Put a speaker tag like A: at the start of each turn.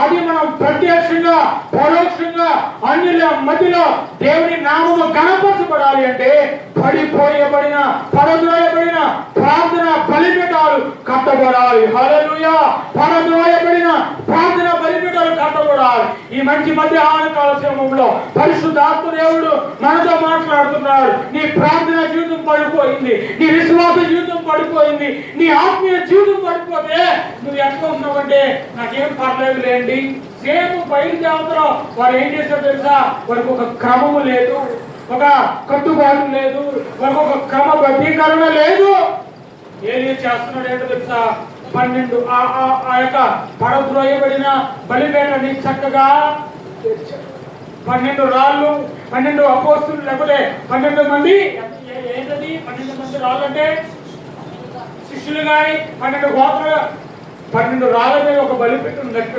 A: అది మనం ప్రత్యక్షంగా పరోక్షంగా అన్యుల మధ్యలో దేవుని నామము కనపరచబడాలి అంటే పడిపోయబడిన పడద్రోయబడిన ప్రార్థన బలిపీఠాలు కట్టబడాలి. హలలుయా పడద్రోయబడిన ప్రార్థన బలిపీఠాలు కట్టబడాలి. ఈ మంచి మధ్యాహ్న కాల సమయంలో పరిశుద్ధాత్మ దేవుడు మనతో మాట్లాడుతున్నాడు. నీ ప్రార్థన పడిపోయింది. నీ విశ్వాస జీవితం పడిపోయింది. నీ ఆత్మీయ జీవితం పడిపోతే నువ్వు ఎట్లా ఉన్నావంటే? నాకేం పర్లేదు లేండి సేమ్ బయలుదేవతలో వారు ఏం చేశారు తెలుసా? వారికి ఒక క్రమము లేదు. ఒక కట్టుబాటు లేదు. వారికి ఒక క్రమ క్రమబద్ధీకరణ లేదు. ఏం చేస్తున్నాడు ఏంటో తెలుసా? పన్నెండు ఆ ఆ- ఆ యొక్క పడద్రోయబడిన బలిపేటని చక్కగా పన్నెండు రాళ్ళు పన్నెండు అపోస్తులు లేకపోతే పన్నెండు మంది రాళ్ళంటే శిష్యులు కానీ పన్నెండు గోత్ర పన్నెండు రాళ్ళ మీద ఒక బలిపీఠం